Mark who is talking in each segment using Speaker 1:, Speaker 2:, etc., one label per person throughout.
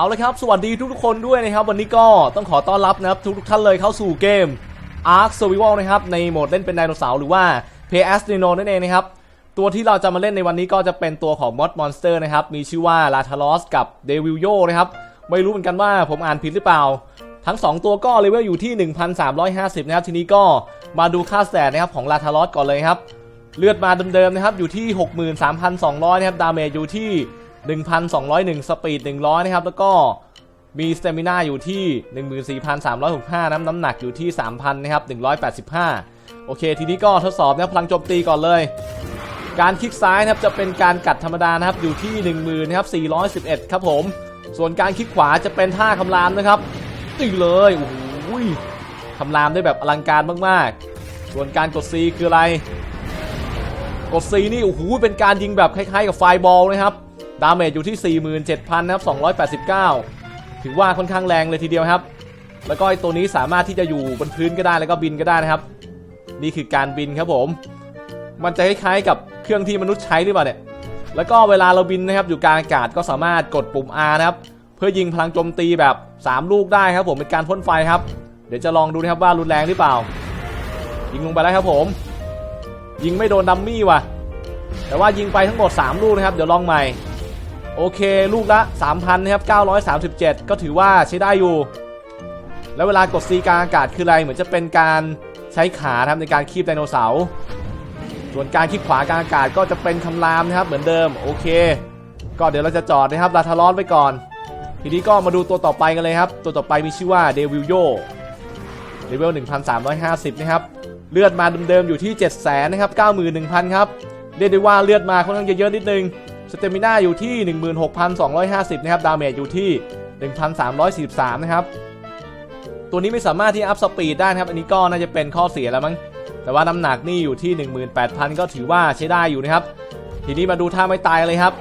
Speaker 1: เอาละครับ สวัสดีทุกๆคนด้วยนะครับ วันนี้ก็ต้องขอต้อนรับนะครับทุกๆท่านเลยเข้าสู่เกม Ark Survival นะครับ ในโหมดเล่นเป็นไดโนเสาร์หรือว่า Play as Dino นั่นเองนะครับ ตัวที่เราจะมาเล่นในวันนี้ก็จะเป็นตัวของ Mod Monster นะครับ มีชื่อว่า l a t a l o s กับ d e v i l y o นะครับ ไม่รู้เหมือนกันว่าผมอ่านผิดหรือเปล่า ทั้ง 2 ตัวก็เลเวลอยู่ที่ 1,350 นะครับ ทีนี้ก็มาดูค่าแสตนะครับของ l a t a l o s ก่อนเลยครับเลือดมาเดิมๆนะครับอยู่ที่ 63,200 นะครับดาเมจอยู่ที่ 1,201 สปีด 100 นะครับ แล้วก็มีสเตมินาอยู่ที่ 14,365 น้ำน้ำหนักอยู่ที่ 3,000 นะครับ 185 โอเค ทีนี้ก็ทดสอบนะพลังโจมตีก่อนเลย การคลิกซ้ายนะครับจะเป็นการกัดธรรมดานะครับอยู่ที่ 10,000นะครับ411 ครับผม ส่วนการคลิกขวาจะเป็นท่าคำรามนะครับตีเลยโอ้โหคำรามได้แบบอลังการมากๆ ส่วนการกด C คืออะไร กด C นี่โอ้โหเป็นการยิงแบบคล้ายๆ กับไฟบอลนะครับ ดาเมจอยู่ที่ 47,000 นะครับ 289 ถือว่าค่อนข้างแรงเลยทีเดียวครับ แล้วก็ไอตัวนี้สามารถที่จะอยู่บนพื้นก็ได้แล้วก็บินก็ได้นะครับ นี่คือการบินครับผม มันจะคล้ายๆกับเครื่องที่มนุษย์ใช้หรือเปล่าเนี่ย แล้วก็เวลาเราบินนะครับอยู่กลางอากาศก็สามารถกดปุ่ม R นะครับ เพื่อยิงพลังโจมตีแบบ 3 ลูกได้ครับผมเป็นการพ่นไฟครับ เดี๋ยวจะลองดูนะครับว่ารุนแรงหรือเปล่า ยิงลงไปแล้วครับผม ยิงไม่โดนดัมมี่ว่ะ แต่ว่ายิงไปทั้งหมด 3 ลูกนะครับ เดี๋ยวลองใหม่ โอเค ลูกละ 3,000นะครับ937 ก็ถือว่าใช้ได้อยู่ แล้วเวลากด C กลางอากาศคืออะไรเหมือนจะเป็นการใช้ขานะครับในการคีบไดโนเสาร์ส่วนการคลิกขวากลางอากาศก็จะเป็นคำรามนะครับเหมือนเดิมโอเค ก็เดี๋ยวเราจะจอดนะครับลาทารอนไว้ก่อน ทีนี้ก็มาดูตัวต่อไปกันเลยครับ ตัวต่อไปมีชื่อว่าเดวิลโยเลเวล1,350 นะครับ เลือดมาเดิมๆอยู่ที่ 7 0 0 0 0นะครับ91,000 ครับ เรียกได้ว่าเลือดมาค่อนข้างจะเยอะนิดนึง สเตมิน่าอยู่ที่ 16,250 นะครับ ดาเมจอยู่ที่ 1,343 นะครับ ตัวนี้ไม่สามารถที่อัพสปีดได้นะครับ อันนี้ก็น่าจะเป็นข้อเสียแล้วมั้ง แต่ว่าน้ำหนักนี่อยู่ที่ 18,000 ก็ถือว่าใช้ได้อยู่นะครับ ทีนี้มาดูท่าไม่ตายเลยครับ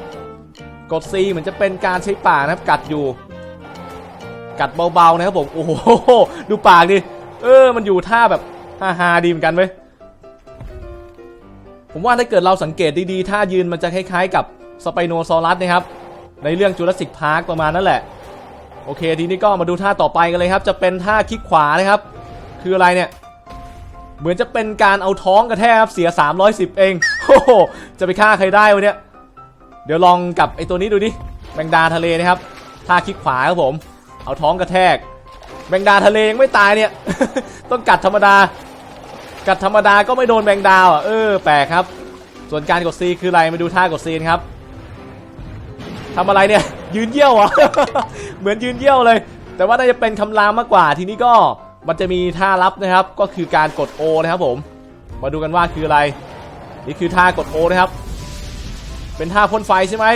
Speaker 1: กด C เหมือนจะเป็นการใช้ปากนะครับ กัดอยู่ กัดเบาๆนะครับผม โอ้โห ดูปากดิ เออ มันอยู่ท่าแบบฮาๆดีเหมือนกันเว้ยผมว่าถ้าเกิดเราสังเกตดีๆท่ายืนมันจะคล้ายๆกับ สไปโนซอรัสนะครับ ในเรื่องจูราสสิกพาร์คประมาณนั้นแหละ โอเค ทีนี้ก็มาดูท่าต่อไปกันเลยครับ จะเป็นท่าคลิกขวานะครับ คืออะไรเนี่ย เหมือนจะเป็นการเอาท้องกระแทกเสีย 310 เองโอ้โหจะไปฆ่าใครได้วะเนี่ยเดี๋ยวลองกับไอตัวนี้ดูดิแมงดาทะเลนะครับท่าคลิกขวาครับผม เอาท้องกระแทกแมงดาทะเลยังไม่ตายเนี่ย ต้องกัดธรรมดา กัดธรรมดาก็ไม่โดนแมงดาวอะเออแปลกครับ ส่วนการกด C คืออะไรมาดูท่ากด C นะครับ ทำอะไรเนี่ย ยืนเยี่ยวอะเหมือนยืนเยี่ยวเลย แต่ว่าน่าจะเป็นคำรามมากกว่า ทีนี้ก็มันจะมีท่ารับนะครับ ก็คือการกด O นะครับผม มาดูกันว่าคืออะไร นี่คือท่ากด O นะครับ เป็นท่าพ่นไฟใช่ไหม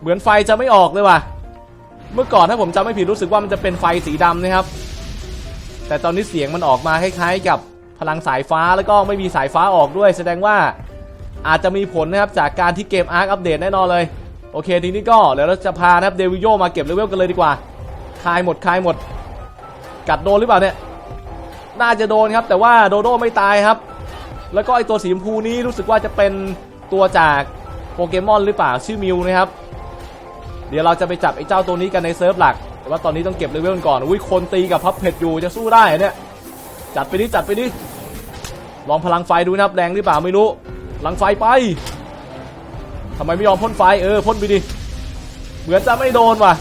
Speaker 1: เหมือนไฟจะไม่ออกเลยว่ะ เมื่อก่อนถ้าผมจำไม่ผิดรู้สึกว่ามันจะเป็นไฟสีดำนะครับ แต่ตอนนี้เสียงมันออกมาคล้ายๆกับพลังสายฟ้าแล้วก็ไม่มีสายฟ้าออกด้วย แสดงว่าอาจจะมีผลนะครับจากการที่เกมอาร์คอัปเดตแน่นอนเลย โอเคทีนี้ก็เดี๋ยวเราจะพานะครับเดวิโยมาเก็บเลเวลกันเลยดีกว่า คายหมดคายหมด กัดโดนหรือเปล่าเนี่ย น่าจะโดนครับ แต่ว่าโดโดไม่ตายครับ แล้วก็ไอตัวสีชมพูนี้รู้สึกว่าจะเป็นตัวจากโปเกมอนหรือเปล่าชื่อมิวนะครับ เดี๋ยวเราจะไปจับไอเจ้าตัวนี้กันในเซิร์ฟหลัก แต่ว่าตอนนี้ต้องเก็บเลเวลก่อนอุ้ยคนตีกับพับเผ็ดอยู่จะสู้ได้เหรอเนี่ย จัดไปดิจัดไปดิลองพลังไฟดูนะครับแรงหรือเปล่าไม่รู้พลังไฟไป ทำไมไม่ยอมพ่นไฟเออพ่นไปดิเหมือนจะไม่โดนว่ะ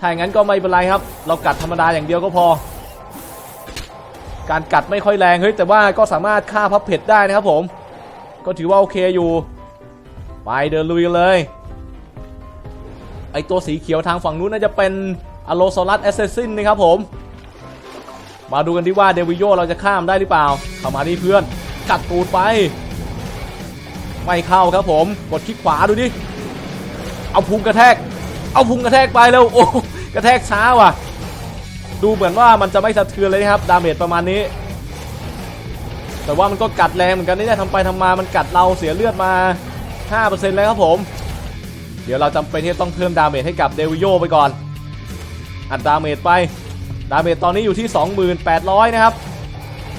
Speaker 1: ถ้าอย่างนั้นก็ไม่เป็นไรครับ เรากัดธรรมดาอย่างเดียวก็พอ การกัดไม่ค่อยแรงเฮ้ยแต่ว่าก็สามารถฆ่าพับเผ็ดได้นะครับผม ก็ถือว่าโอเคอยู่ ไปเดินลุยเลย ไอตัวสีเขียวทางฝั่งนู้นน่าจะเป็นอโลโซลัสแอสเซซินนะครับผม มาดูกันดีว่าเดวิโยเราจะข้ามได้หรือเปล่าเข้ามาดิเพื่อนกัดตูดไป ไม่เข้าครับผม กดคลิกขวาดูดิ เอาพุงกระแทก เอาพุงกระแทกไปแล้วโอ้กระแทกช้าว่ะ ดูเหมือนว่ามันจะไม่สะเทือนเลยนะครับ ดาเมจประมาณนี้ แต่ว่ามันก็กัดแรงเหมือนกันนี่แหละทำไปทำมา มันกัดเราเสียเลือดมา 5%แล้วครับผม เดี๋ยวเราจำเป็นที่ต้องเพิ่มดาเมจให้กับเดวิโยไปก่อน อัดดาเมจไป ดาเมจตอนนี้อยู่ที่ 2800นะครับ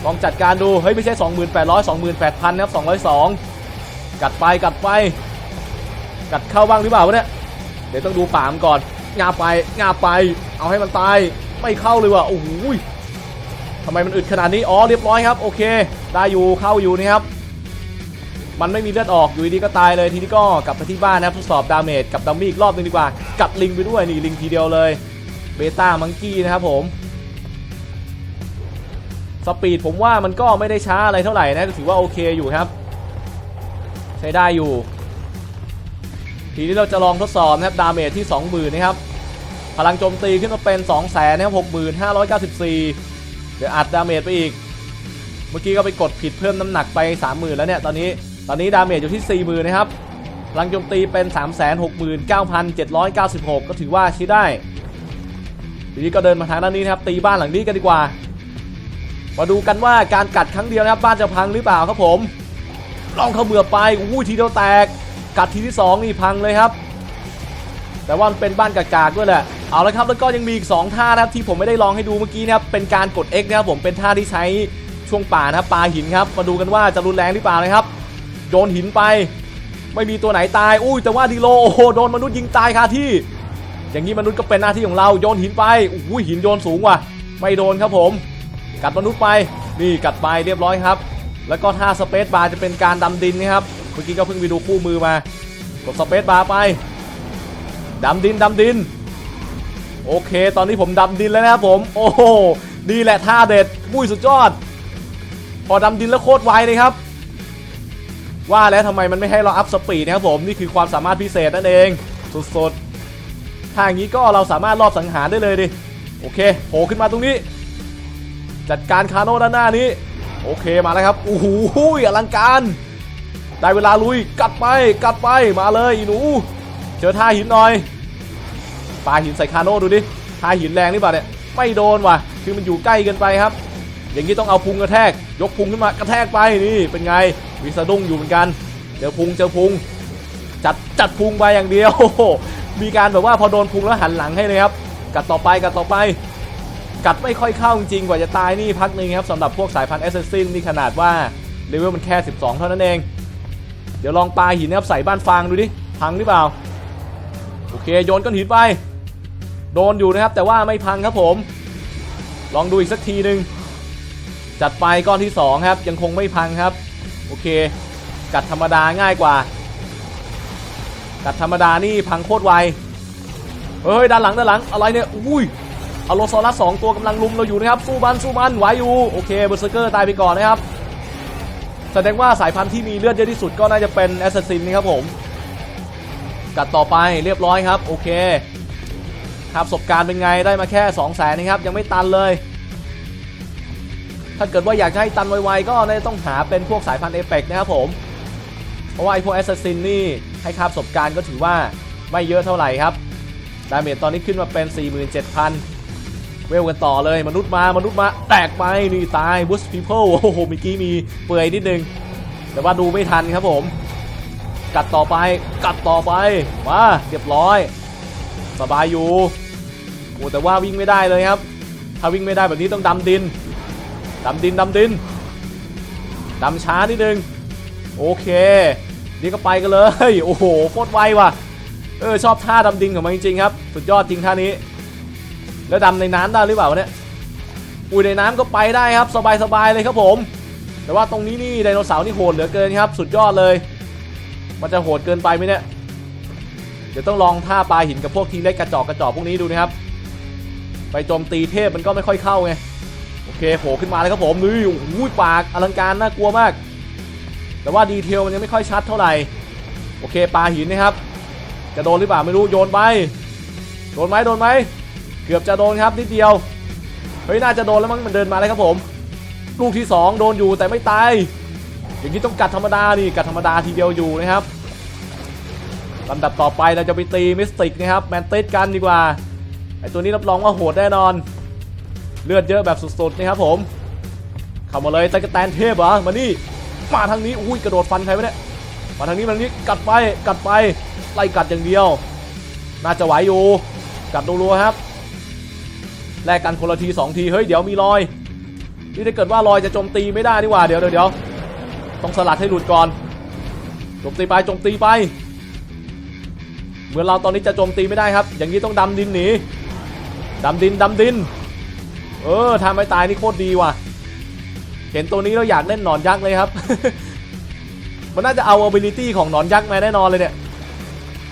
Speaker 1: ลองจัดการดู เฮ้ยไม่ใช่ 2800 28,000 นะครับ 202 กัดไปกัดไป กัดเข้าบ้างหรือเปล่าวะเนี่ย เดี๋ยวต้องดูป่ามก่อน งาไปงาไป เอาให้มันตาย ไม่เข้าเลยว่ะ โอ้โหทำไมมันอึดขนาดนี้ อ๋อ เรียบร้อยครับ โอเค ได้อยู่ เข้าอยู่นะครับ มันไม่มีเลือดออก อยู่ดีก็ตายเลย ทีนี้ก็กลับไปที่บ้านนะครับทดสอบดาเมจกับดัมมี่อีกรอบหนึงดีกว่า กัดลิงไปด้วย นี่ลิงทีเดียวเลย เบต้ามังกี้นะครับผมสปีดผมว่ามันก็ไม่ได้ช้าอะไรเท่าไหร่นะถือว่าโอเคอยู่ครับ ใช้ได้อยู่ ทีนี้เราจะลองทดสอบนะครับ ดาเมจที่ 20,000นะครับ พลังโจมตีขึ้นมาเป็น 2 0 0 0 0นะครับ65,594 เดี๋ยวอัดดาเมจไปอีก เมื่อกี้ก็ไปกดผิดเพิ่มน้ำหนักไป 30,000 แล้วเนี่ย ตอนนี้ ตอนนี้ดาเมจอยู่ที่ 40,000 นะครับ พลังโจมตีเป็น 369,796 ก็ถือว่าใช้ได้ ทีนี้ก็เดินมาทางด้านนี้นะครับ ตีบ้านหลังนี้กันดีกว่า มาดูกันว่าการกัดครั้งเดียวนะครับ บ้านจะพังหรือเปล่าครับผม ลองเข้าเบือไปอู้ยทีเดียวแตก กัดทีที่ 2 นี่พังเลยครับ แต่ว่ามันเป็นบ้านกากๆด้วยแหละ เอาละครับแล้วก็ยังมีอีก 2 ท่านะครับที่ผมไม่ได้ลองให้ดูเมื่อกี้นะครับเป็นการกด X นะครับผมเป็นท่าที่ใช้ช่วงป่านะครับปาหินครับ มาดูกันว่าจะรุนแรงหรือเปล่านะครับ โยนหินไปไม่มีตัวไหนตายอุ้ยแต่ว่าดีโลโอ้โหโดนมนุษย์ยิงตายคาที่ อย่างนี้มนุษย์ก็เป็นหน้าที่ของเราโยนหินไปอุ้ยหินโยนสูงว่ะ ไม่โดนครับผม กัดมนุษย์ไปนี่กัดไปเรียบร้อยครับ แล้วก็ท่าสเปซบาร์จะเป็นการดำดินนะครับ เมื่อกี้ก็เพิ่งไปดูคู่มือมากดสเปซบาร์ไปดำดินดำดิน โอเค ตอนนี้ผมดำดินแล้วนะครับผม โอ้โหนี่แหละท่าเด็ดมุ้ยสุดยอด พอดำดินแล้วโคตรไวเลยครับ ว่าแล้วทำไมมันไม่ให้เราอัพสปีดนะครับผม นี่คือความสามารถพิเศษนั่นเอง สุดๆ ถ้าอย่างนี้ก็เราสามารถรอบสังหารได้เลยดิ โอเคโผล่ขึ้นมาตรงนี้ จัดการคาโน่ด้านหน้านี้ โอเคมาแล้วครับโอ้โหอลังการ ได้เวลาลุยกัดไปกัดไปมาเลยอีหนู เจอท่าหินหน่อยปาหินใส่คาโน่ดูดิท่าหินแรงนี่ป่ะเนี่ยไม่โดนว่ะ คือมันอยู่ใกล้เกินไปครับ อย่างนี้ต้องเอาพุงกระแทก ยกพุงขึ้นมากระแทกไปนี่เป็นไงมีสะดุ้งอยู่เหมือนกันเจอพุงเจอพุงจัดจัดพุงไปอย่างเดียว มีการแบบว่าพอโดนพุงแล้วหันหลังให้เลยครับกัดต่อไปกัดต่อไป กัดไม่ค่อยเข้าจริงๆกว่าจะตายนี่พักหนึ่งครับสำหรับพวกสายพันธุ์แอสซัสซินนี่ขนาดว่าเลเวลมันแค่ 12 เท่านั้นเอง เดี๋ยวลองปาหินนะครับใส่บ้านฟางดูดิพังหรือเปล่า โอเคโยนก้อนหินไป โดนอยู่นะครับ แต่ว่าไม่พังครับผม ลองดูอีกสักทีหนึ่งจัดไปก้อนที่ 2 ครับ ยังคงไม่พังครับ โอเค กัดธรรมดาง่ายกว่า กัดธรรมดานี่พังโคตรไวเฮ้ยด้านหลังด้านหลังอะไรเนี่ยอุ้ย อโลซอรัสสองตัวกำลังลุมเราอยู่นะครับสู้มันสู้มันไหวอยู่โอเคเบอร์เซอร์เกอร์ตายไปก่อนนะครับแสดงว่าสายพันธุ์ที่มีเลือดเยอะที่สุดก็น่าจะเป็นแอสซัสซินนะครับผมกัดต่อไปเรียบร้อยครับโอเคครับประสบการณ์เป็นไงได้มาแค่2 0 0แสนนะครับยังไม่ตันเลย ถ้าเกิดว่าอยากให้ตันไวๆก็น่าจะต้องหาเป็นพวกสายพันธุ์เอเปกนะครับผม เพราะว่าไอพวกแอสซัสซินนี่ให้ค่าประสบการณ์ก็ถือว่าไม่เยอะเท่าไหร่ครับ ดาเมจตอนนี้ขึ้นมาเป็น 47,000 เวลกันต่อเลยมนุษย์มามนุษย์มาแตกไปนี่ตายบุสพีเพิลโอ้โหเมื่อกี้มีเปื่อยนิดนึง แต่ว่าดูไม่ทันครับผม กัดต่อไปกัดต่อไปมาเรียบร้อย สบายอยู่โอ้แต่ว่าวิ่งไม่ได้เลยครับ ถ้าวิ่งไม่ได้แบบนี้ต้องดำดินดำดินดำดินดำช้านิดนึง โอเค นี่ก็ไปกันเลย โอ้โหโคตรไวว่ะเออชอบท่าดำดินของมันจริงๆครับ สุดยอดจริงท่านี้ แล้วดำในน้ำได้หรือเปล่าเนี่ยอุ้ยในน้ำก็ไปได้ครับสบายๆเลยครับผม แต่ว่าตรงนี้นี่ไดโนเสาร์นี่โหดเหลือเกินครับ สุดยอดเลย มันจะโหดเกินไปไหมเนี่ยเดี๋ยวต้องลองท่าปลาหินกับพวกทีเล็กกระจอกกระจอกพวกนี้ดูนะครับ ไปโจมตีเทพมันก็ไม่ค่อยเข้าไงโอเคโผล่ขึ้นมาเลยครับผมนี่โอ้โหปากอลังการน่ากลัวมาก แต่ว่าดีเทลมันยังไม่ค่อยชัดเท่าไหร่โอเคปลาหินนะครับจะโดนหรือเปล่าไม่รู้โยนไปโดนไหมโดนไหม เกือบจะโดนครับนิดเดียว เฮ้ยน่าจะโดนแล้วมั้งมันเดินมาเลยครับผม ลูกที่ 2 โดนอยู่แต่ไม่ตาย อย่างนี้ต้องกัดธรรมดานี่กัดธรรมดาทีเดียวอยู่นะครับลำดับต่อไปเราจะไปตีมิสติกนะครับแมนติสกันดีกว่า ไอตัวนี้รับรองว่าโหดแน่นอน เลือดเยอะแบบสุดๆนะครับผม เข้ามาเลยตะกแตนเทพเหรอมานี่ มาทางนี้อุ้ยกระโดดฟันใครวะเนี่ย มาทางนี้มาทางนี้กัดไปกัดไปไล่กัดอย่างเดียว น่าจะไหวอยู่กัดรัวๆครับ แลกกันคนละทีสองทีเฮ้ยเดี๋ยวมีรอยนี่ถ้าเกิดว่ารอยจะโจมตีไม่ได้ดีกว่าเดี๋ยวเดี๋ยวต้องสลัดให้หลุดก่อนโจมตีไปโจมตีไปเหมือนเราตอนนี้จะโจมตีไม่ได้ครับ อย่างนี้ต้องดำดินหนีดำดินดำดิน เออทำไม่ตายนี่โคตรดีว่ะ เห็นตัวนี้เราอยากเล่นหนอนยักษ์เลยครับ มันน่าจะเอา ability ของหนอนยักษ์มาแน่นอนเลยเนี่ย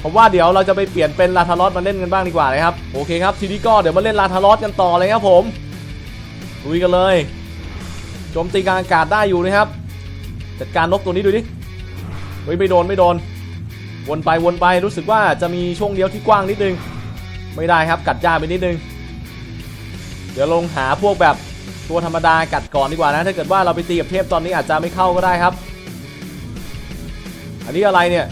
Speaker 1: ผมว่าเดี๋ยวเราจะไปเปลี่ยนเป็นลาทารอสมาเล่นกันบ้างดีกว่านะครับโอเคครับทีนี้ก็เดี๋ยวมาเล่นลาทารอสกันต่อเลยครับผมลุยกันเลยโจมตีกลางอากาศได้อยู่นะครับจัดการนกตัวนี้ดูดิเฮ้ยไม่โดนไม่โดน วนไปวนไปรู้สึกว่าจะมีช่วงเดียวที่กว้างนิดนึง ไม่ได้ครับกัดยากไปนิดนึง เดี๋ยวลงหาพวกแบบตัวธรรมดากัดก่อนดีกว่านะ ถ้าเกิดว่าเราไปตีกับเทพตอนนี้อาจจะไม่เข้าก็ได้ครับ อันนี้อะไรเนี่ย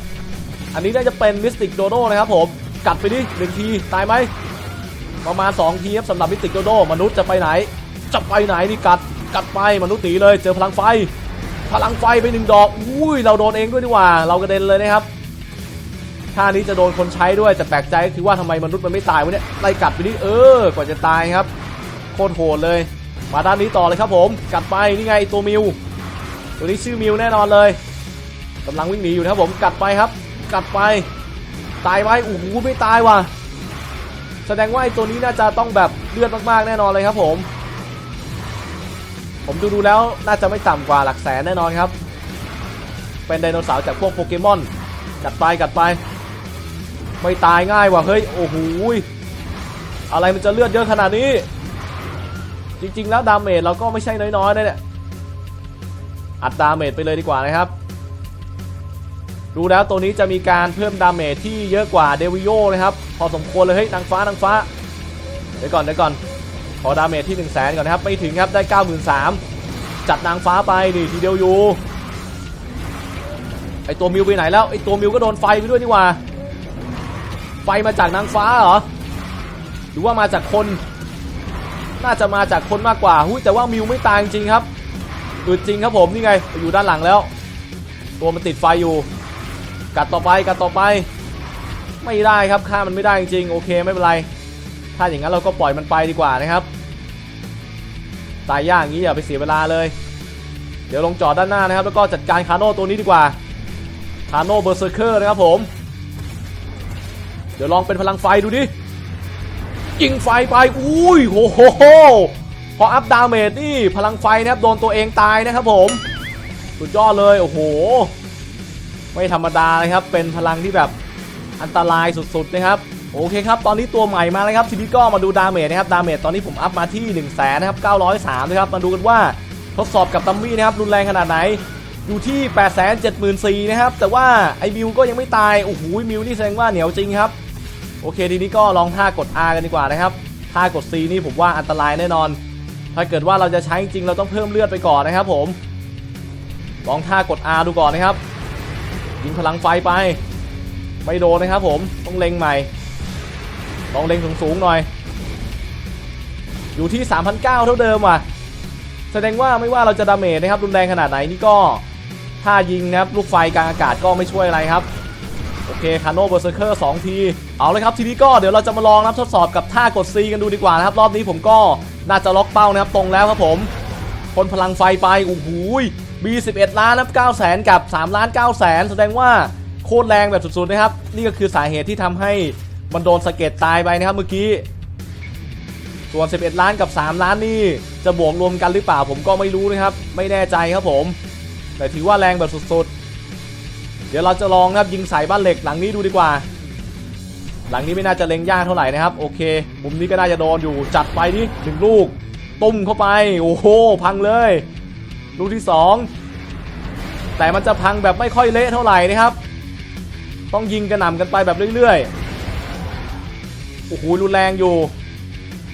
Speaker 1: อันนี้น่าจะเป็นมิสติกโดโดนะครับผม กัดไปดิหนึ่งที ตายไหม ประมาณ 2 ทีครับสำหรับมิสติกโดโดมนุษย์จะไปไหน จะไปไหนนี่กัด กัดไปมนุษย์หนีเลย เจอพลังไฟ พลังไฟไปหนึ่งดอก อุ้ย เราโดนเองด้วยดีกว่า เรากระเด็นเลยนะครับ ท่านี้จะโดนคนใช้ด้วย แต่แปลกใจคือว่าทำไมมนุษย์มันไม่ตายวะเนี่ย ไล่กัดไปดิ เออ กว่าจะตายครับ โคตรโหดเลย มาด้านนี้ต่อเลยครับผม กัดไป นี่ไงตัวมิว ตัวนี้ชื่อมิวแน่นอนเลยกำลังวิ่งหนีอยู่นะครับผม กัดไปครับ กัดไป ตายไหมโอ้โหไม่ตายว่ะ แสดงว่าไอ้ตัวนี้น่าจะต้องแบบเลือดมากๆแน่นอนเลยครับผม ผมดูดูๆแล้วน่าจะไม่ต่ำกว่าหลักแสนแน่นอนครับ เป็นไดโนเสาร์จากพวกโปเกมอน กัดไปกัดไป ไม่ตายง่ายว่ะเฮ้ยโอ้โหอะไรมันจะเลือดเยอะขนาดนี้ จริงๆแล้วดาเมจเราก็ไม่ใช่น้อยๆนะเนี่ยอัดดาเมจไปเลยดีกว่านะครับ ดูแล้วตัวนี้จะมีการเพิ่มดาเมจที่เยอะกว่าเดวิโยนะครับ พอสมควรเลยเฮ้ยนางฟ้านางฟ้า เดี๋ยวก่อนเดี๋ยวก่อน ขอดาเมจที่ 1 0 0 0 0แสนก่อนนะครับ ไม่ถึงครับได้ 93,000 จัดนางฟ้าไปนี่ทีเดียวอยู่ ไอตัวมิวไปไหนแล้ว ไอตัวมิวก็โดนไฟไปด้วยนี่ว่า ไฟมาจากนางฟ้าเหรอ หรือว่ามาจากคน น่าจะมาจากคนมากกว่าหุ้ยแต่ว่ามิวไม่ตายจริงครับอึดจริงครับผมนี่ไงอยู่ด้านหลังแล้ว ตัวมันติดไฟอยู่ กัดต่อไปกัดต่อไป ไม่ได้ครับฆ่ามันไม่ได้จริงๆโอเคไม่เป็นไร ถ้าอย่างนั้นเราก็ปล่อยมันไปดีกว่านะครับ ตายยากอย่างนี้อย่าไปเสียเวลาเลย เดี๋ยวลงจอดด้านหน้านะครับ แล้วก็จัดการคาโน่ตัวนี้ดีกว่าคาโน่เบอร์เซอร์เคอร์นะครับผม เดี๋ยวลองเป็นพลังไฟดูดิยิงไฟไปอุ้ยโหโหโหพออัพดาเมจนี่พลังไฟนะครับโดนตัวเองตายนะครับผม สุดยอดเลยโอ้โห ไม่ธรรมดาเลยครับ เป็นพลังที่แบบอันตรายสุดๆนะครับ โอเคครับ ตอนนี้ตัวใหม่มาแล้วครับทีนี้ก็มาดูดาเมจนะครับ ดาเมจตอนนี้ผมอัพมาที่1 0 0 0 0แสนนะครับ903นะครับ มาดูกันว่าทดสอบกับตัมมี่นะครับ รุนแรงขนาดไหน อยู่ที่8 7 4 0 0 0นะครับ แต่ว่าไอ้มิวก็ยังไม่ตาย โอ้โห มิวนี่แสดงว่าเหนียวจริงครับ โอเค ทีนี้ก็ลองท่ากด R กันดีกว่านะครับ ท่ากด C นี่ผมว่าอันตรายแน่นอน ถ้าเกิดว่าเราจะใช้จริงเราต้องเพิ่มเลือดไปก่อนนะครับ ผม ลองท่ากด R ดูก่อนนะครับ ยิงพลังไฟไป ไม่โดนนะครับผมต้องเล็งใหม่ต้องเล็งสูงๆหน่อย อยู่ที่ 3,900 เท่าเดิมว่ะ แสดงว่าไม่ว่าเราจะดาเมจนะครับรุนแรงขนาดไหนนี่ก็ถ้ายิงนะครับลูกไฟกลางอากาศก็ไม่ช่วยอะไรครับโอเคคาโน่เบอร์เซอร์เคอร์สที เอาเลยครับทีนี้ก็เดี๋ยวเราจะมาลองนับทดสอบกับท่ากด C กันดูดีกว่านะครับ รอบนี้ผมก็น่าจะล็อกเป้านะครับตรงแล้วครับผมพ่นพลังไฟไปโอ้โห มี11 ล้านนะครับ9แสนกับ 3 ล้าน9แสนแสดงว่าโคตรแรงแบบสุดๆนะครับ นี่ก็คือสาเหตุที่ทำให้มันโดนสะเก็ดตายไปนะครับเมื่อกี้ส่วน 11 ล้านกับ 3 ล้านนี่จะบวกรวมกันหรือเปล่าผมก็ไม่รู้นะครับ ไม่แน่ใจครับผม แต่ถือว่าแรงแบบสุดๆ เดี๋ยวเราจะลองนะครับยิงใส่บ้านเหล็กหลังนี้ดูดีกว่า หลังนี้ไม่น่าจะเล็งยากเท่าไหร่นะครับ โอเค มุมนี้ก็น่าจะโดนอยู่จัดไปนี่ถึงลูก ตุ้มเข้าไป โอ้โห พังเลย ลูกที่สองแต่มันจะพังแบบไม่ค่อยเละเท่าไหร่นะครับ ต้องยิงกระหน่ำกันไปแบบเรื่อยๆ โอ้โห รุนแรงอยู่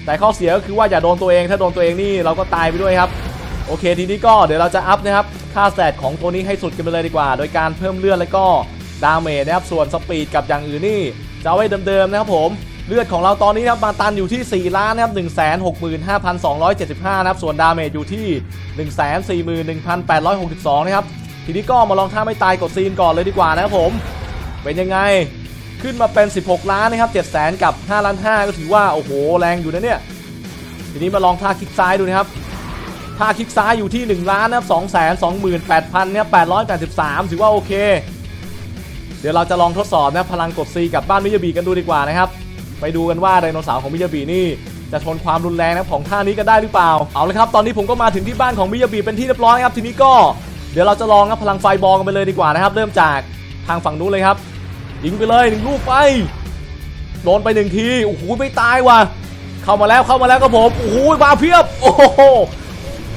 Speaker 1: แต่ข้อเสียก็คือว่าอย่าโดนตัวเอง ถ้าโดนตัวเองนี่เราก็ตายไปด้วยครับ โอเคทีนี้ก็เดี๋ยวเราจะอัพนะครับ ค่าแสตของตัวนี้ให้สุดกันไปเลยดีกว่า โดยการเพิ่มเลือดแล้วก็ดาเมจนะครับ ส่วนสปีดกับอย่างอื่นนี่จะเอาไว้เดิมๆนะครับผม เลือดของเราตอนนี้นะครับมาตันอยู่ที่ 4 ล้านนะครับ1 6 5 2 7 5นะครับส่วนดาเมจอยู่ที่ 1 4 1 8 6 2นะครับทีนี้ก็มาลองท่าไม่ตายกดซีนก่อนเลยดีกว่านะครับผม เป็นยังไงขึ้นมาเป็น 16 ล้านนะครับ7 0 0 0 0กับ5ล้าน5ก็ถือว่าโอ้โหแรงอยู่นะเนี่ยทีนี้มาลองท่าคลิกซ้ายดูนะครับท่าคลิกซ้ายอยู่ที่ 1 ล้านนะครับ2 2 8 0 0 0นะครับ883 ถือว่าโอเค เดี๋ยวเราจะลองทดสอบนะพลังกด C กับบ้านมิยาบีกันดูดีกว่านะครับ ไปดูกันว่าไดโนเสาร์ของมิยาบีนี่จะทนความรุนแรงนะของท่านี้กันได้หรือเปล่า เอาละครับ ตอนนี้ผมก็มาถึงที่บ้านของมิยาบีเป็นที่เรียบร้อยครับ ทีนี้ก็เดี๋ยวเราจะลองครับพลังไฟบอลกันไปเลยดีกว่านะครับ เริ่มจากทางฝั่งนู้นเลยครับ ยิงไปเลยหนึ่งลูกไป โดนไปหนึ่งที โอ้โห ไม่ตายว่ะ เข้ามาแล้วเข้ามาแล้วครับผม โอ้โห มาเพียบ โอ้โห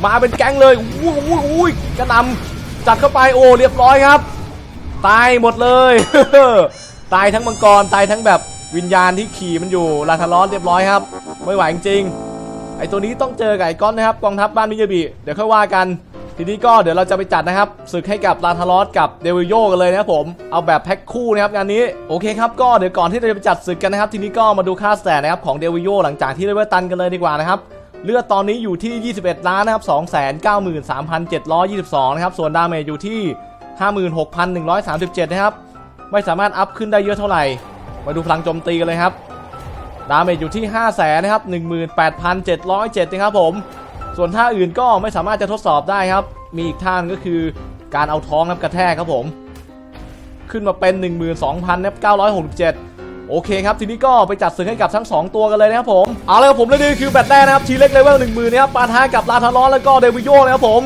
Speaker 1: มาเป็นแก๊งเลยอุ้ยอุ้ยอุ้ยกระนำจัดเข้าไป โอ้ เรียบร้อยครับ ตายหมดเลย ตายทั้งมังกร ตายทั้งแบบ วิญญาณที่ขี่มันอยู่ลาทารอสเรียบร้อยครับ ไม่ไหวจริงๆไอตัวนี้ต้องเจอกับไอ้ก้อนนะครับกองทัพบ้านมิยาบิเดี๋ยวค่อยว่ากัน ทีนี้ก็เดี๋ยวเราจะไปจัดนะครับศึกให้กับลาทารอสกับเดวิโยกันเลยนะครับผมเอาแบบแพ็คคู่นะครับงานนี้โอเคครับก็เดี๋ยวก่อนที่เราจะไปจัดศึกกันนะครับ ทีนี้ก็มาดูค่าแตทนะครับของเดวิโยหลังจากที่ได้เวตันกันเลยดีกว่านะครับเลือดตอนนี้อยู่ที่ 21 ล้านนะครับ 293,722 นะครับ ส่วนดาเมจอยู่ที่ 56,137 นะครับ ไม่สามารถอัพขึ้นได้เยอะเท่าไหร่ มาดูพลังโจมตีกันเลยครับ ดาเมจอยู่ที่ 5 0 0แสนนะครับ 18,707นะครับผม ส่วนท่าอื่นก็ไม่สามารถจะทดสอบได้ครับ มีอีกท่านก็คือการเอาท้องครับกระแทกครับผม ขึ้นมาเป็น 12,967 โอเคครับ ทีนี้ก็ไปจัดศึกให้กับทั้ง 2 ตัวกันเลยนะครับผม เอาลยครับผมและนี่คือแบตแรกนะครับ ทีเล็กเลเวล10,000นะครับปาทากับลาทารอนแล้วก็เดวิโยนะครับผม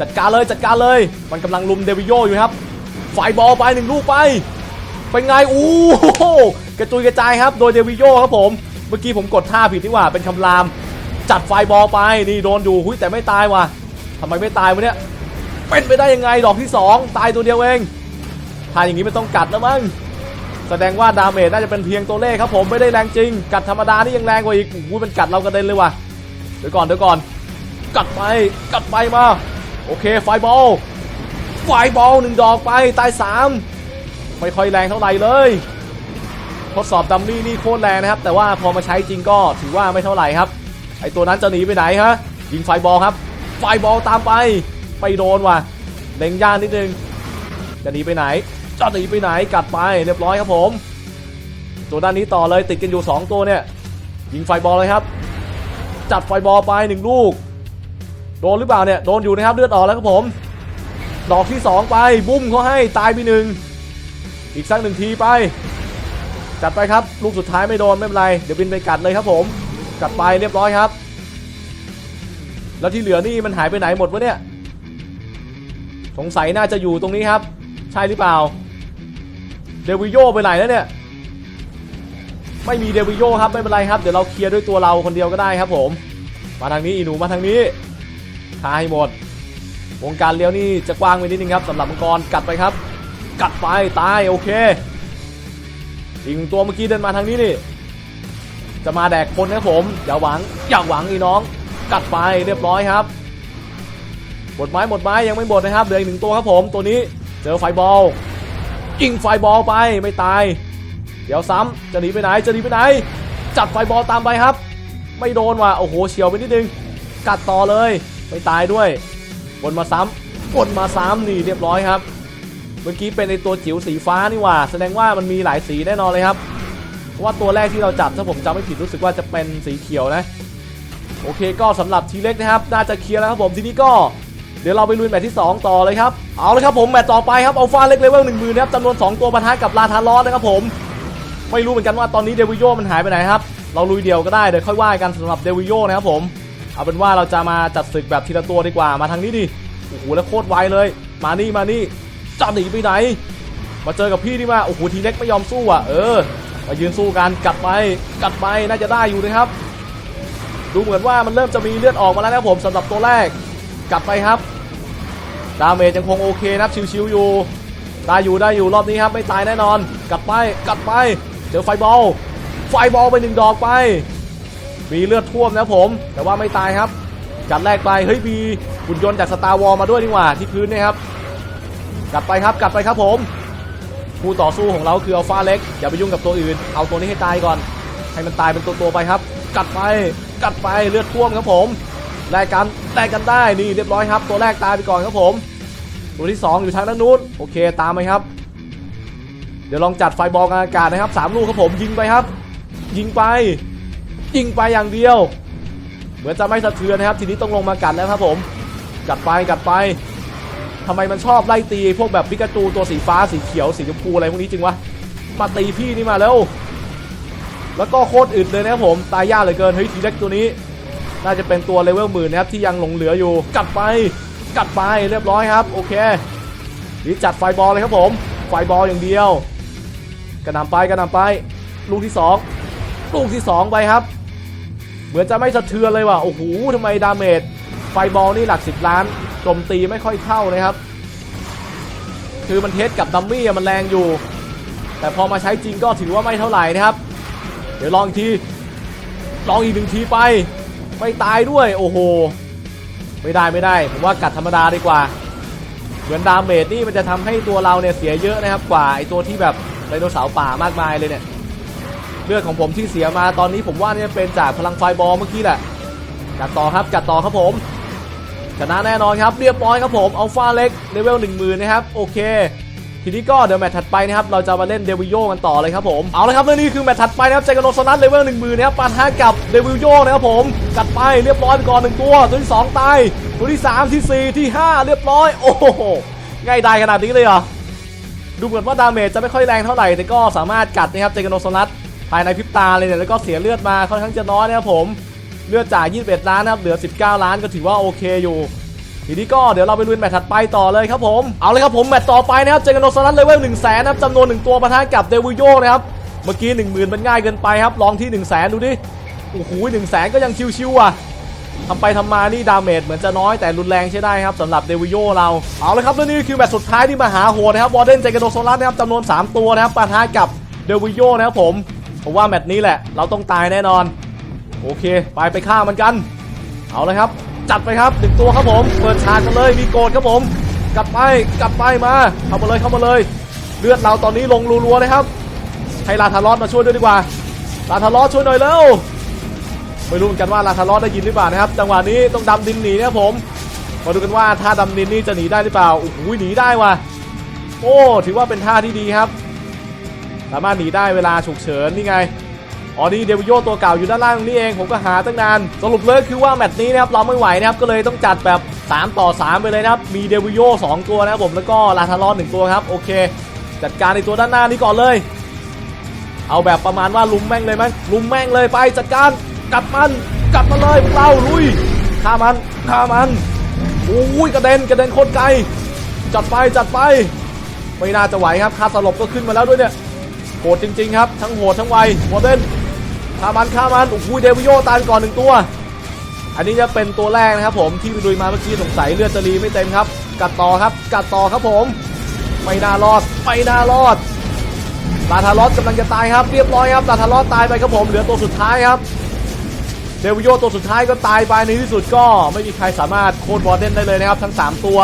Speaker 1: จัดการเลยจัดการเลย มันกำลังลุมเดวิโยอยู่ครับ ไฟบอลไปหนึ่งลูกไป เป็นไงอู้โหกระจุยกระจายครับ โดยเดวิโยครับผม เมื่อกี้ผมกดท่าผิดที่ว่าเป็นคำราม จัดไฟบอลไปนี่โดนอยู่หุยแต่ไม่ตายว่ะทำไมไม่ตายวะเนี่ยเป็นไปได้ยังไงดอกที่ 2 ตายตัวเดียวเองถ้าอย่างนี้ไม่ต้องกัดแล้วมั้งแสดงว่าดาเมจน่าจะเป็นเพียงตัวเลขครับผมไม่ได้แรงจริง กัดธรรมดานี่ยังแรงกว่าอีกโอ้มันกัดเรากระเด็นเลยว่ะเดี๋ยวก่อนเดี๋ยวก่อน กัดไปกัดไปมา โอเคไฟบอลไฟบอลหนึ่งดอกไปตายสาม ไม่ค่อยแรงเท่าไหร่เลย ทดสอบดัมมี่นี่โคตรแรงนะครับ แต่ว่าพอมาใช้จริงก็ถือว่าไม่เท่าไหร่ครับ ไอตัวนั้นจะหนีไปไหนฮะยิงไฟบอลครับ ไฟบอลตามไป ไปโดนว่ะเล็งย่านนิดนึง จะหนีไปไหน จะหนีไปไหนกัดไปเรียบร้อยครับผม ตัวด้านนี้ต่อเลยติดกันอยู่ 2 ตัวเนี่ย ยิงไฟบอลเลยครับ จัดไฟบอลไปหนึ่งลูก โดนหรือเปล่าเนี่ย โดนอยู่นะครับเลือดออกแล้วครับผม ดอกที่ 2 ไปบุ้มเขาให้ตายไปหนึ่ง อีกสักหนึ่งทีไป จัดไปครับ ลูกสุดท้ายไม่โดนไม่เป็นไร เดี๋ยวบินไปกัดเลยครับผม กัดไปเรียบร้อยครับ แล้วที่เหลือนี่มันหายไปไหนหมดวะเนี่ย สงสัยน่าจะอยู่ตรงนี้ครับ ใช่หรือเปล่า เดวิโยไปไหนแล้วเนี่ย ไม่มีเดวิโยครับไม่เป็นไรครับ เดี๋ยวเราเคลียร์ด้วยตัวเราคนเดียวก็ได้ครับผม มาทางนี้อีหนูมาทางนี้ทายหมด วงการเลี้ยวนี่จะกว้างไปนิดนึงครับสำหรับมังกรกัดไปครับ กัดไปตายโอเคอีกหนึ่งตัวเมื่อกี้เดินมาทางนี้นี่ จะมาแดกคนนะผม อย่าหวัง อย่าหวังอีน้อง กัดไปเรียบร้อยครับหมดไม้หมดไม้ยังไม่หมดนะครับเหลืออีกหนึ่งตัวครับผมตัวนี้เจอไฟบอลยิงไฟบอลไปไม่ตาย เดี๋ยวซ้ำจะหนีไปไหนจะหนีไปไหน จัดไฟบอลตามไปครับ ไม่โดนว่ะโอ้โหเฉียวไปนิดนึง กัดต่อเลยไม่ตายด้วยวนมาซ้ำวนมาซ้ำนี่เรียบร้อยครับ มื่อกี้เป็นในตัวจิ๋วสีฟ้านี่หว่า แสดงว่ามันมีหลายสีแน่นอนเลยครับเพราะว่าตัวแรกที่เราจับถ้าผมจำไม่ผิดรู้สึกว่าจะเป็นสีเขียวนะ โอเคก็สำหรับทีเล็กนะครับ น่าจะเคลียร์แล้วครับผมทีนี้ก็เดี๋ยวเราไปลุยแมตช์ที่ 2 ต่อเลยครับ เอาเลยครับผมแมตช์ต่อไปครับอัลฟาเล็กเลเวลหนึ่งหมื่นนะครับจำนวน 2 ตัวปะทะกับลาทารอสนะครับผม ไม่รู้เหมือนกันว่าตอนนี้เดวิโยมันหายไปไหนครับ เราลุยเดียวก็ได้เดี๋ยวค่อยว่ากันสำหรับเดวิโยนะครับผม เอาเป็นว่าเราจะมาจัดศึกแบบทีละตัวดีกว่ามาทางนี้ดิโอ้โหแล้วโคตรไวเลย มานี่มานี่ จะหนีไปไหน มาเจอกับพี่นี่มาโอ้โหทีเล็กไม่ยอมสู้อะ เออ มายืนสู้กันกัดไปกัดไปน่าจะได้อยู่นะครับ ดูเหมือนว่ามันเริ่มจะมีเลือดออกมาแล้วนะผมสำหรับตัวแรกกลับไปครับ ดาเมจยังคงโอเคนะครับชิวๆอยู่ได้อยู่ได้อยู่รอบนี้ครับไม่ตายแน่นอนกลับไปกลับไป เจอไฟบอลไฟบอลไปหนึ่งดอกไป มีเลือดท่วมนะผม แต่ว่าไม่ตายครับกัดแรกไปเฮ้ยมีหุ่นยนต์จากสตาร์วอลมาด้วยนี่หว่าที่พื้นนี่ยครับ กลับไปครับกลับไปครับผมผู้ต่อสู้ของเราคืออัลฟาเล็กอย่าไปยุ่งกับตัวอื่น เอาตัวนี้ให้ตายก่อน ให้มันตายเป็นตัวตัวไปครับ กัดไปกัดไปเลือดท่วมครับผมแลกกันแลกกันได้นี่เรียบร้อยครับ ตัวแรกตายไปก่อนครับผม ตัวที่ 2 อยู่ทางด้านนู้นโอเคตามไปครับ เดี๋ยวลองจัดไฟบอลกลางอากาศนะครับสามลูกครับผมยิงไปครับ ยิงไป ยิงไปอย่างเดียว เหมือนจะไม่สะเทือนนะครับ ทีนี้ต้องลงมากัดแล้วครับผม กัดไปกัดไป ทำไมมันชอบไล่ตีพวกแบบปิกาจูตัวสีฟ้าสีเขียวสีชมพูอะไรพวกนี้จริงวะมาตีพี่นี่มาแล้ว แล้วก็โคตรอึดเลยนะครับผมตายยากเหลือเกินเฮ้ยทีเล็กตัวนี้ น่าจะเป็นตัวเลเวลหมื่นนะครับที่ยังหลงเหลืออยู่กัดไปกัดไปเรียบร้อยครับ โอเคนี่จัดไฟบอลเลยครับผม ไฟบอลอย่างเดียว กระหน่ำไปกระหน่ำไป ลูกที่สองลูกที่สองไปครับ เหมือนจะไม่สะเทือนเลยว่ะโอ้โหทำไมดาเมจไฟบอลนี่หลักสิบล้าน จมตีไม่ค่อยเข้านะครับ คือมันเทสกับดัมมี่อะมันแรงอยู่ แต่พอมาใช้จริงก็ถือว่าไม่เท่าไหร่นะครับ เดี๋ยวลองอีกที ลองอีกหนึ่งทีไป ไม่ตายด้วย โอ้โห ไม่ได้ไม่ได้ ผมว่ากัดธรรมดาดีกว่า เหมือนดาเมจนี่มันจะทำให้ตัวเราเนี่ยเสียเยอะนะครับกว่าไอตัวที่แบบไดโนเสาร์ป่ามากมายเลยเนี่ยเลือดของผมที่เสียมาตอนนี้ผมว่าเนี่ยเป็นจากพลังไฟบอลเมื่อกี้แหละกัดต่อครับกัดต่อครับผม ชนะแน่นอนครับเรียบร้อยครับผมอัลฟาเล็กเลเวล1 0,000นะครับโอเค ทีนี้ก็เดี๋ยวแมตช์ถัดไปนะครับเราจะมาเล่นเดวิลโยกันต่อเลยครับผมเอาละครับและนี่คือแมตช์ถัดไปนะครับเจกันโนซนัสเลเวล1 0,000นะครับปะทะกับเดวิลโยนะครับผมกัดไปเรียบร้อยไปก่อนหนึ่งตัวตัวที่สองตายตัวที่สามที่สี่ที่ห้าเรียบร้อยโอ้โหง่ายดายขนาดนี้เลยเหรอดูเหมือนว่าดาเมจจะไม่ค่อยแรงเท่าไหร่แต่ก็สามารถกัดนะครับเจกันโนซนัสภายในพริบตาเลยเนี่ยแล้วก็เสียเลือดมาค่อนข้างจะน้อยนะครับผม เลือดจ่าก21 ล้านนะครับเหลือ 19 ล้านก็ถือว่าโอเคอยู่ทีนี้ก็เดี๋ยวเราไปลุยแมตช์ถัดไปต่อเลยครับผม เอาเลยครับผมแมตช์ต่อไปนะครับเจอกันโนซารัสเลเวล1 0 0 0 0แสนนะครับจำนวนหนึ่งตัวปะทะกับเดวิโยนะครับ เมื่อกี้1 0,000มันง่ายเกินไปครับ ลองที่1 0 0 0 0แสนดูดิ โอ้โหหนึ่งแสนก็ยังชิวๆอะทำไปทำมานี่ดาเมจเหมือนจะน้อยแต่รุนแรงใช้ได้ครับสำหรับเดวิโยเรา เอาเลยครับและนี่คือแมตช์สุดท้ายที่มาหาโหดนะครับวอร์เดนเจอกันโนซารัสนะครับจำนวน 3 ตัวนะครับปะทะกับเดวิโยนะครับผมผมว่าแมตช์นี้แหละ เราต้องตายแน่นอน โอเค ไปไปฆ่ามันกัน เอาเลยครับ จัดไปครับหนึ่งตัวครับผม เปิดฉากกันเลย มีโกดครับผม กลับไป กลับไปมา เข้ามาเลยเข้ามาเลย เลือดเราตอนนี้ลงรัวๆนะครับ ให้ลาทารอสมาช่วยด้วยดีกว่า ลาทารอสช่วยหน่อยเร็ว ไม่รู้เหมือนกันว่าลาทารอสได้ยินหรือเปล่านะครับ จังหวะนี้ต้องดำดินหนีนะครับผม มาดูกันว่าท่าดำดินนี่จะหนีได้หรือเปล่า โอ้โหหนีได้ว่ะ โอ้ ถือว่าเป็นท่าที่ดีครับ สามารถหนีได้เวลาฉุกเฉินนี่ไง อ๋อนี่เดวิโยตัวเก่าอยู่ด้านล่างนี่เองผมก็หาตั้งนาน สรุปเลยคือว่าแมตช์นี้นะครับเราไม่ไหวนะครับก็เลยต้องจัดแบบ 3 ต่อ 3 ไปเลยนะครับ มีเดวิโย2ตัวนะครับผมแล้วก็ลาทารอน1ตัวครับโอเค จัดการในตัวด้านหน้านี้ก่อนเลย เอาแบบประมาณว่าลุมแม่งเลยไหมลุมแม่งเลยไปจัดการกัดมันกัดมาเลยพวกเราลุยฆ่ามันฆ่ามันโอ้ยกระเด็นกระเด็นโคตรไกลจัดไปจัดไป ไม่น่าจะไหวครับคาสลบก็ขึ้นมาแล้วด้วยเนี่ยโหดจริง ๆ ครับ ทั้งโหดทั้งไวโมเดน ฆ่ามันฆ่ามันโอ้โหเดวิโยตายก่อนหนึ่งตัว อันนี้จะเป็นตัวแรกนะครับผมที่ไปดุยมาเมื่อกี้สงสัยเลือดจะรีไม่เต็มครับ กัดต่อครับ กัดต่อครับผม ไม่น่ารอด ไม่น่ารอดลาทารอสกำลังจะตายครับ เรียบร้อยครับลาทารอสตายไปครับผม เหลือตัวสุดท้ายครับเดวิโยตัวสุดท้ายก็ตายไปในที่สุดก็ไม่มีใครสามารถโค่นวอร์เดนได้เลยนะครับ ทั้ง 3 ตัว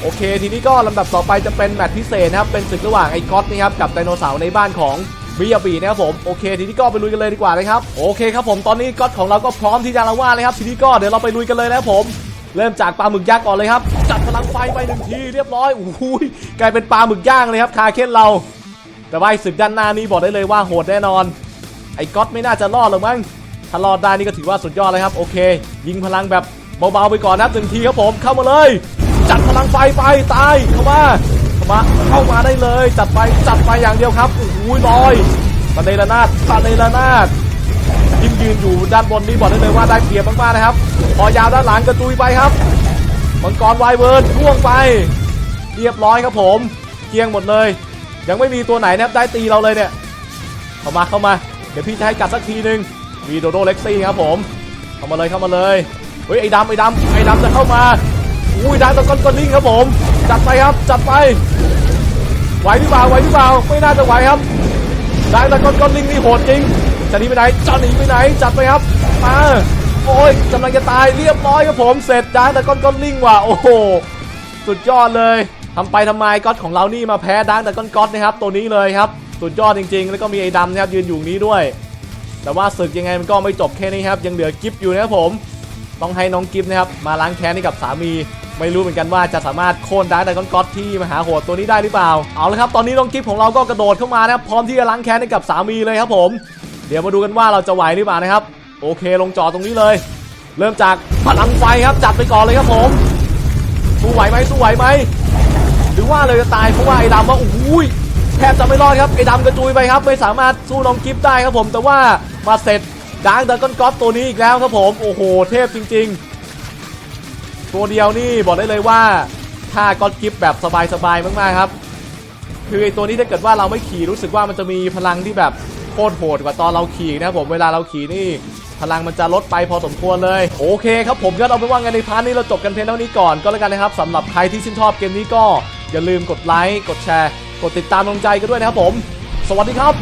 Speaker 1: โอเค ทีนี้ก็ลำดับต่อไปจะเป็นแมตช์พิเศษนะครับ เป็นศึกระหว่างไอ้ก๊อตนี่ครับกับไดโนเสาร์ในบ้านของ มิยาบีนะครับผมโอเคทีนี้ก็ไปลุยกันเลยดีกว่าเลยครับโอเคครับผมตอนนี้ก๊อตของเราก็พร้อมที่จะละว่าเลยครับทีนี้ก็เดี๋ยวเราไปลุยกันเลยนะครับผม เริ่มจากปลาหมึกยักษ์ก่อนเลยครับจัดพลังไฟไปหนึ่งทีเรียบร้อยโอ้โหกลายเป็นปลาหมึกย่างเลยครับคาเคนเรา แต่ว่าไอ้ศึกด้านหน้านี้บอกได้เลยว่าโหดแน่นอน ไอ้ก๊อตไม่น่าจะรอดหรอกมั้งถ้ารอดได้นี่ก็ถือว่าสุดยอดเลยครับโอเค ยิงพลังแบบเบาๆไปก่อนนะหนึ่งทีครับผมเข้ามาเลย จัดพลังไฟไปตายเข้ามา มาเข้ามาได้เลย จัดไปจัดไปอย่างเดียวครับโอ้โหลอยตะเนระนาดตะเนระนาดยิงยืนอยู่ด้านบนนี่บอกได้เลยว่าได้เปรียบมากๆนะครับพอยาวด้านหลังกระจุยไปครับมังกรไวเวิร์ดล่วงไป เรียบร้อยครับผมเกียงหมดเลย ยังไม่มีตัวไหนนะครับได้ตีเราเลยเนี่ยเข้ามาเข้ามาเดี๋ยวพี่จะให้กัดสักทีหนึ่งมีโดโดเล็กซี่ครับผม เข้ามาเลยเข้ามาเลยเฮ้ยไอ้ดำไอ้ดำไอ้ดำจะเข้ามาอุ้ยดังตะก้อนก้อนลิงครับผม จัดไปครับ จัดไป ไหวหรือเปล่า ไหวหรือเปล่า ไม่น่าจะไหวครับดังตะก้อนก้อนลิงนี่โหดจริง จะหนีไปไหน จะหนีไปไหน จัดไปครับ มา โอ้ยกำลังจะตายเรียบร้อยครับผม เสร็จดังตะก้อนก้อนลิงว่ะ โอ้โห สุดยอดเลยทำไปทำไมก๊อตของเรานี่มาแพ้ดังแต่ก้อนก๊อตนะครับ ตัวนี้เลยครับ สุดยอดจริง ๆ แล้วก็มีไอ้ดำนะครับยืนอยู่นี้ด้วย แต่ว่าศึกยังไงมันก็ไม่จบแค่นี้ครับ ยังเหลือกิฟต์อยู่นะครับผม ต้องให้น้องกิฟต์นะครับมาล้างแค้นให้กับสามี ไม่รู้เหมือนกันว่าจะสามารถโค่นดาร์กไดกอนก๊อตที่มหาโหดตัวนี้ได้หรือเปล่า เอาละครับ ตอนนี้น้องกิฟต์ของเราก็กระโดดเข้ามานะครับ พร้อมที่จะล้างแค้นให้กับสามีเลยครับผม เดี๋ยวมาดูกันว่าเราจะไหวหรือเปล่านะครับ โอเค ลงจอตรงนี้เลย เริ่มจากพลังไฟครับ จัดไปก่อนเลยครับผม สู้ไหวไหมสู้ไหวไหม หรือว่าเลยจะตายเพราะว่าไอ้ดำว่าโอ้ยแทบจะไม่รอดครับ ไอ้ดำกระจุยไปครับ ไม่สามารถสู้น้องกิฟได้ครับผม แต่ว่ามาเสร็จดางเดอร์กอนกอฟตัวนี้อีกแล้วครับผม โอ้โห เทพจริง ๆ ตัวเดียวนี่บอกได้เลยว่าถ้าก็อดกิฟแบบสบายๆมากๆครับ คือไอตัวนี้ถ้าเกิดว่าเราไม่ขี่รู้สึกว่ามันจะมีพลังที่แบบโคตรโหดกว่าตอนเราขี่นะครับผมเวลาเราขี่นี่พลังมันจะลดไปพอสมควรเลย โอเคครับผมก็เอาไปนว่ากันในพาร์ทนี้เราจบกันเพียงเท่านี้ก่อนก็แล้วกันนะครับสำหรับใครที่ชื่นชอบเกมนี้ก็อย่าลืมกดไลค์กดแชร์ กดติดตามกำลังใจกันด้วยนะครับผม สวัสดีครับ